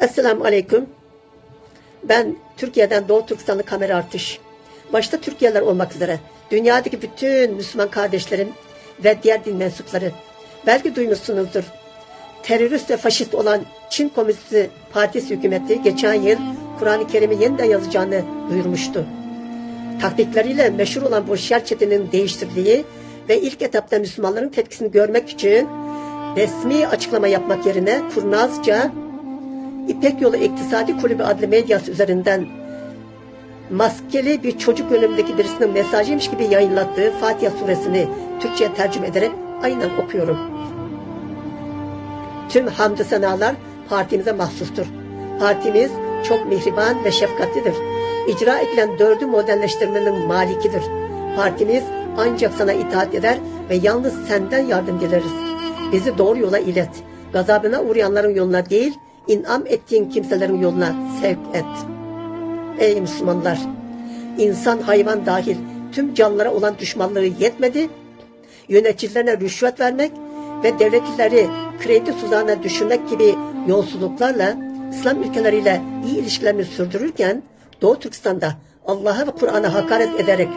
Esselamu Aleyküm. Ben Türkiye'den Doğu Türkistanlı kamera artış. Başta Türkiye'ler olmak üzere dünyadaki bütün Müslüman kardeşlerim ve diğer din mensupları belki duymuşsunuzdur. Terörist ve faşist olan Çin Komünist Partisi hükümeti geçen yıl Kur'an-ı Kerim'i yeniden yazacağını duyurmuştu. Taktikleriyle meşhur olan bu şer çetenin değiştirdiği ve ilk etapta Müslümanların tepkisini görmek için resmi açıklama yapmak yerine kurnazca İpek Yolu İktisadi Kulübü adlı medyası üzerinden maskeli bir çocuk önümdeki birisinin mesajıymış gibi yayınlattığı Fatiha suresini Türkçe'ye tercüme ederek aynen okuyorum. Tüm hamdü senalar partimize mahsustur. Partimiz çok mihriban ve şefkatlidir. İcra edilen dördü modelleştirmenin malikidir. Partimiz ancak sana itaat eder ve yalnız senden yardım dileriz. Bizi doğru yola ilet. Gazabına uğrayanların yoluna değil, inam ettiğin kimselerin yoluna sevk et. Ey Müslümanlar! İnsan, hayvan dahil tüm canlılara olan düşmanlığı yetmedi, yöneticilerine rüşvet vermek ve devletleri kredi tuzağına düşürmek gibi yolsuzluklarla İslam ülkeleriyle iyi ilişkilerini sürdürürken Doğu Türkistan'da Allah'a ve Kur'an'a hakaret ederek,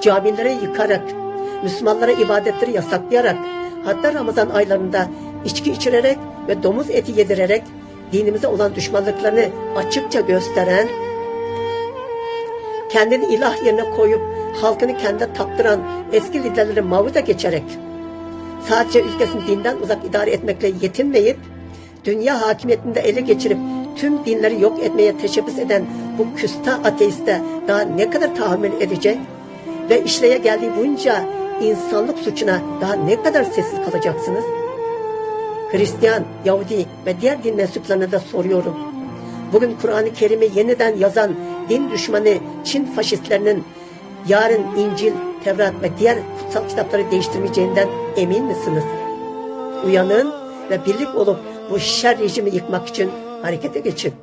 camileri yıkarak, Müslümanlara ibadetleri yasaklayarak, hatta Ramazan aylarında içki içirerek ve domuz eti yedirerek dinimize olan düşmanlıklarını açıkça gösteren, kendini ilah yerine koyup halkını kendine taptıran eski liderleri mavuda geçerek sadece ülkesini dinden uzak idare etmekle yetinmeyip dünya hakimiyetinde ele geçirip tüm dinleri yok etmeye teşebbüs eden bu küstah ateiste daha ne kadar tahammül edecek ve işleye geldiği bunca insanlık suçuna daha ne kadar sessiz kalacaksınız? Hristiyan, Yahudi ve diğer din mensuplarına da soruyorum. Bugün Kur'an-ı Kerim'i yeniden yazan din düşmanı Çin faşistlerinin yarın İncil, Tevrat ve diğer kutsal kitapları değiştirmeyeceğinden emin misiniz? Uyanın ve birlik olup bu şer rejimi yıkmak için harekete geçin.